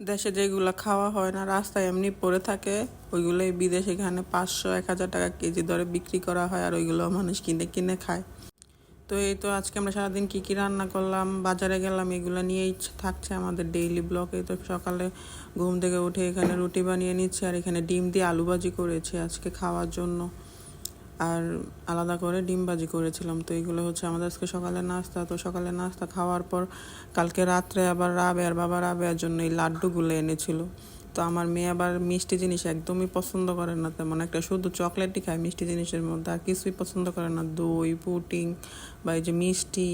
দেশে যেগুলো খাওয়া হয় না, রাস্তায় এমনি পড়ে থাকে, ওইগুলোই বিদেশে এখানে পাঁচশো, এক হাজার টাকা কেজি দরে বিক্রি করা হয় আর ওইগুলো মানুষ কিনে কিনে খায়। তো এই তো আজকে আমরা সারাদিন কী কী রান্না করলাম, বাজারে গেলাম, এগুলো নিয়েই থাকছে আমাদের ডেইলি এই তো সকালে ঘুম থেকে উঠে এখানে রুটি বানিয়ে নিচ্ছি আর এখানে ডিম দিয়ে আলু ভাজি করেছি আজকে খাওয়ার জন্য। আর আলাদা করে ডিম ভাজি করেছিলাম। তো এগুলো হচ্ছে আমাদের আজকে সকালে নাস্তা। তো সকালে নাস্তা খাওয়ার পর কালকে রাত্রে আবার রাবে আর বাবা রাবেয়ার জন্য এই লাড্ডুগুলো এনেছিল। তো আমার মেয়ে আবার মিষ্টি জিনিস একদমই পছন্দ করে না, তেমন একটা শুধু চকলেটই খায় মিষ্টি জিনিসের মধ্যে। আর কিছুই পছন্দ করে না, দই, পুটিং বা এই যে মিষ্টি,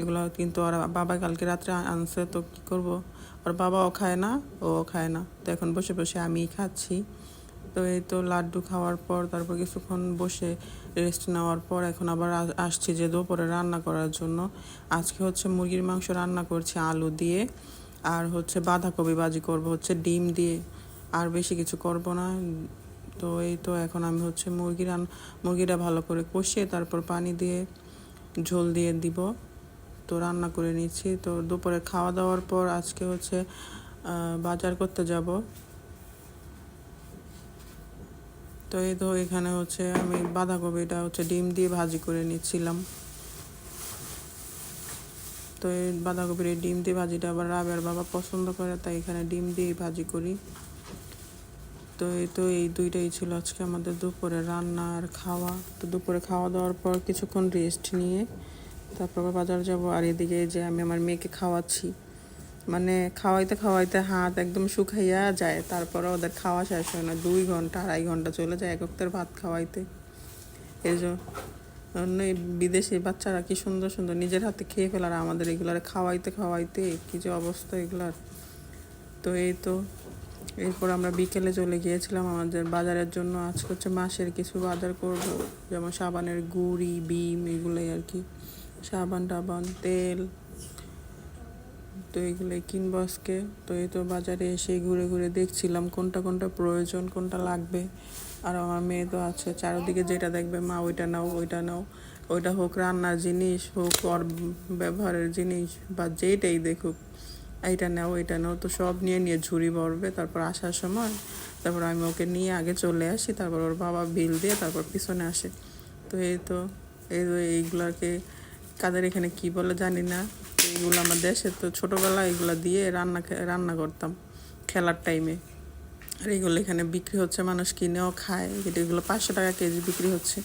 এগুলো কিন্তু ওর বাবা কালকে রাত্রে আনছে, তো কী করব? ওর বাবাও খায় না, ও খায় না। তো এখন বসে বসে আমিই খাচ্ছি। তো এই তো লাড্ডু খাওয়ার পর, তারপর কিছুক্ষণ বসে রেস্ট নেওয়ার পর এখন আবার আসছি যে দুপুরে রান্না করার জন্য। আজকে হচ্ছে মুরগির মাংস রান্না করছি আলু দিয়ে, আর হচ্ছে বাঁধাকপি বাজি করব, হচ্ছে ডিম দিয়ে, আর বেশি কিছু করব না। তো এই তো এখন আমি হচ্ছে মুরগি রান, মুরগিটা ভালো করে কষিয়ে তারপর পানি দিয়ে ঝোল দিয়ে দিব। তো রান্না করে নিচ্ছি। তো দুপুরে খাওয়া দাওয়ার পর আজকে হচ্ছে বাজার করতে যাব। তো এই তো এখানে হচ্ছে আমি বাঁধাকপিটা হচ্ছে ডিম দিয়ে ভাজি করে নিচ্ছিলাম। তো এই বাঁধাকপির এই ডিম দিয়ে ভাজিটা আবার রাবের বাবা পছন্দ করে, তাই এখানে ডিম দিয়ে ভাজি করি। তো এই তো এই দুইটাই ছিল আজকে আমাদের দুপুরে রান্না আর খাওয়া। তো দুপুরে খাওয়া দাওয়ার পর কিছুক্ষণ রেস্ট নিয়ে তারপর বাজার যাব। আর এদিকে যে আমি আমার মেয়েকে খাওয়াচ্ছি। মানে খাওয়াইতে খাওয়াইতে হাত একদম শুকাইয়া যায়, তারপরে ওদের খাওয়া শেষ হয় না। দুই ঘণ্টা, আড়াই ঘণ্টা চলে যায় এক ভাত খাওয়াইতে। এই জন্য বিদেশি বাচ্চারা কি সুন্দর সুন্দর নিজের হাতে খেয়ে ফেলার, আমাদের এগুলার খাওয়াইতে খাওয়াইতে, কি যে অবস্থা এগুলার। তো এই তো, এরপর আমরা বিকেলে চলে গিয়েছিলাম আমাদের বাজারের জন্য। আজকে হচ্ছে মাসের কিছু বাজার করব, যেমন সাবানের গুড়ি, বিম, এগুলোই আর কি। সাবান, টাবান, তেল তো এগুলো কিনবো আজকে তো এই তো বাজারে এসে ঘুরে ঘুরে দেখছিলাম কোনটা কোনটা প্রয়োজন, কোনটা লাগবে। আর আমার মেয়ে তো আছে, চারিদিকে যেটা দেখবে, মা, ওইটা নাও ওইটা নাও। ওইটা হোক রান্নার জিনিস, হোক ওর ব্যবহারের জিনিস, বা যেটাই দেখুক, এইটা নাও এটা নাও। তো সব নিয়ে নিয়ে ঝুড়ি ভরবে, তারপর আসার সময় তারপর আমি ওকে নিয়ে আগে চলে আসি, তারপর ওর বাবা বিল দিয়ে তারপর পিছনে আসে। তো এই তো এই তো এইগুলাকে, কাদের এখানে কি বলে জানি না। তো এইগুলো আমার দেশে তো ছোটোবেলায় এগুলো দিয়ে রান্না রান্না করতাম খেলার টাইমে আর এগুলো এখানে বিক্রি হচ্ছে, মানুষ কিনেও খায়। কিন্তু এগুলো পাঁচশো টাকা কেজি বিক্রি হচ্ছে।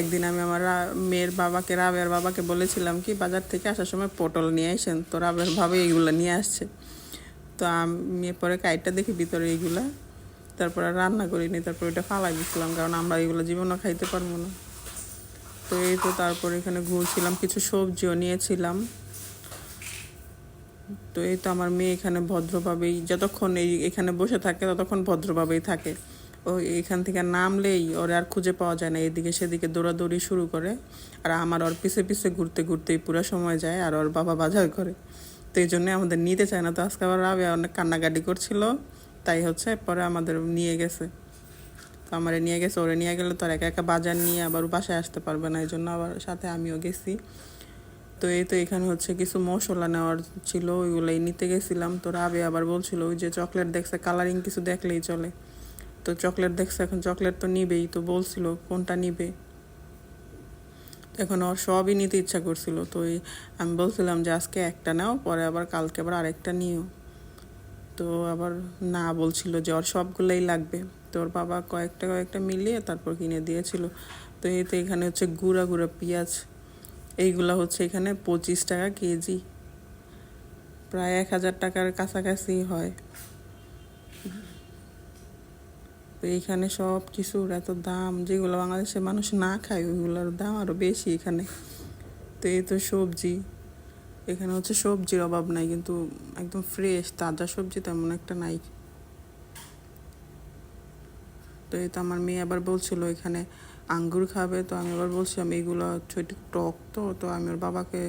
একদিন আমি আমার মেয়ের বাবাকে রাবের বাবাকে বলেছিলাম কি, বাজার থেকে আসার সময় পটল নিয়ে আসেন। তো রাবের ভাবে এইগুলো নিয়ে আসছে। তো আমি পরে কাইটটা দেখি ভিতরে এইগুলা তারপর রান্না করিনি, তারপর ওইটা ফালাই দিচ্ছিলাম কারণ আমরা এগুলো জীবনও খাইতে পারব না। তো এই তো তারপর এখানে ঘুরছিলাম, কিছু সবজিও নিয়েছিলাম। তো এই তো আমার মেয়ে এখানে ভদ্রভাবেই, যতক্ষণ এই এখানে বসে থাকে, ততক্ষণ ভদ্রভাবেই থাকে। ও এখান থেকে নামলেই ওর আর খুঁজে পাওয়া যায় না, এদিকে সেদিকে দৌড়াদৌড়ি শুরু করে। আর আমার ওর পিছে পিছে ঘুরতে ঘুরতেই পুরো সময় যায় আর ওর বাবা বাজার করে। তো এই জন্যই আমাদের নিতে চায় না। তো আজকে আবার রাবে অনেক কান্নাকাটি করছিল, তাই হচ্ছে পরে আমাদের নিয়ে গেছে। তো আমারে নিয়ে গেছে, ওরে নিয়ে গেলে তো আর একা একা বাজার নিয়ে আবার বাসায় আসতে পারবে না। এই জন্য আবার সাথে আমিও গেছি। তো এই তো এখানে হচ্ছে কিছু মশলা নেওয়ার ছিল, ওইগুলোই নিতে গেছিলাম। তো রাবে আবার বলছিল, ওই যে চকলেট দেখছে কালারিং কিছু দেখলেই চলে। তো চকলেট দেখছে, এখন চকলেট তো নিবেই, তো বলছিল, কোনটা নিবে? এখন ওর সবই নিতে ইচ্ছা করছিল। তো এই আমি বলছিলাম যে, আজকে একটা নাও, পরে আবার কালকে আবার আরেকটা নিও। তো আবার না বলছিল যে, ওর সবগুলোই লাগবে। তো ওর বাবা কয়েকটা কয়েকটা মিলিয়ে তারপর কিনে দিয়েছিল। তো এই তো এখানে হচ্ছে গুঁড়া গুঁড়া পেঁয়াজ এইগুলা হচ্ছে এখানে পঁচিশ টাকা কেজি। প্রায় এক হাজার টাকার কাছাকাছি হয়। তো এইখানে সব কিছুর এত দাম, যেগুলো বাংলাদেশের মানুষ না খায়, ওইগুলোর দাম আরও বেশি এখানে। তো এই তো সবজি। এখানে হচ্ছে সবজির অভাব নাই, কিন্তু একদম ফ্রেশ তাজা সবজি তেমন একটা নাই। তো এই তো আমার মেয়ে আবার বলছিল এখানে আঙ্গুর খাবে, তো আমি আবার বলছিলাম এইগুলো একটু টক তো তো আমি ওর বাবাকে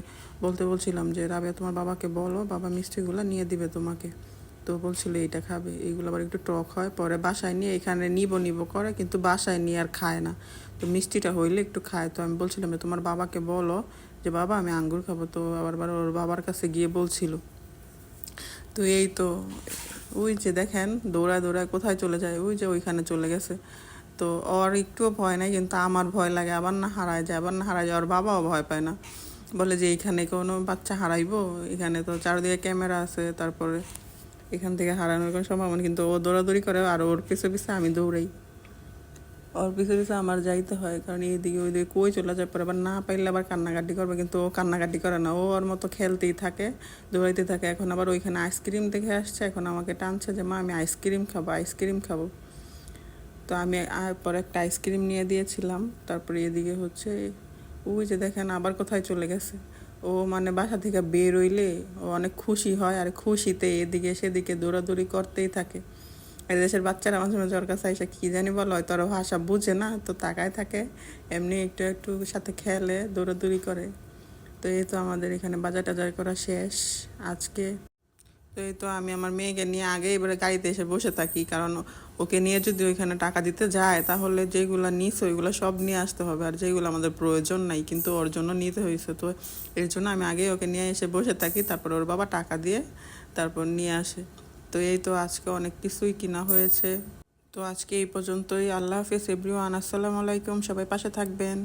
বলতে বলছিলাম যে রাবে তোমার বাবাকে বলো, বাবা মিষ্টিগুলো নিয়ে দিবে তোমাকে। তো বলছিল, এইটা খাবে। এইগুলো আবার একটু টক হয়, পরে বাসায় নিয়ে এখানে নিব নিব করে, কিন্তু বাসায় নিয়ে আর খায় না। তো মিষ্টিটা হইলে একটু খায়। তো আমি বলছিলাম যে, তোমার বাবাকে বলো যে, বাবা, আমি আঙ্গুর খাব। তো আবার ওর বাবার কাছে গিয়ে বলছিল। তো এই তো, ওই যে দেখেন, দৌড়ায় দৌড়ায় কোথায় চলে যায়? ওই যে ওইখানে চলে গেছে। তো ওর একটুও ভয় নাই, কিন্তু আমার ভয় লাগে। আবার না হারায় যায়, আবার না হারায় যায়। ওর বাবাও ভয় পায় না। বলে যে এইখানে কোনো বাচ্চা হারাইবো? এখানে তো চারদিকে ক্যামেরা আছে, তারপরে এখান থেকে হারানোর কোনো সম্ভাবনা কিন্তু ও দৌড়াদৌড়ি করে আর ওর পিছে পিছে আমি দৌড়াই। ওর পিছে পিছে আমার যাইতে হয়, কারণ এইদিকে ওইদিকে কই চলে যায় পরে আবার না পাইলে আবার কান্নাকাটি করবে। কিন্তু ও কান্নাকাটি করে না। ও ওর মতো খেলতেই থাকে দৌড়াইতে থাকে। এখন আবার ওইখানে আইসক্রিম দেখে আসছে। এখন আমাকে টানছে যে, মা, আমি আইসক্রিম খাব আইসক্রিম খাব। তো আমি আর পরে একটা আইসক্রিম নিয়ে দিয়েছিলাম। তারপরে এদিকে হচ্ছে, ওই যে দেখেন আবার কোথায় চলে গেছে। ও মানে বাসা থেকে বের হইলে ও অনেক খুশি হয় আর খুশিতে এদিকে সেদিকে দৌড়াদৌড়ি করতেই থাকে। আর দেশের বাচ্চারা মাঝে মাঝে ওর কাছে এসে কী জানি বলো, হয়তো ওরা ভাষা বুঝে না, তো তাকায় থাকে, এমনি একটু একটু সাথে খেলে, দৌড়াদৌড়ি করে। তো এই তো আমাদের এখানে বাজার টাজার করা শেষ। আজকে তো এই তো আমি আমার মেয়েকে নিয়ে আগে এবারে গাড়িতে এসে বসে থাকি। কারণ ওকে নিয়ে যদি ওইখানে টাকা দিতে যায়, তাহলে যেগুলো নিস ওইগুলো সব নিয়ে আসতে হবে। আর যেগুলো আমাদের প্রয়োজন নাই, কিন্তু ওর জন্য নিতে হয়েছে তো এর জন্য আমি আগে ওকে নিয়ে এসে বসে থাকি, তারপর ওর বাবা টাকা দিয়ে তারপর নিয়ে আসে। তো এই তো আজকে অনেক কিছুই কিনা হয়েছে। তো আজকে এই পর্যন্তই। আল্লাহ হাফিজ এভরিওয়ান আসসালামু আলাইকুম। সবাই পাশে থাকবেন।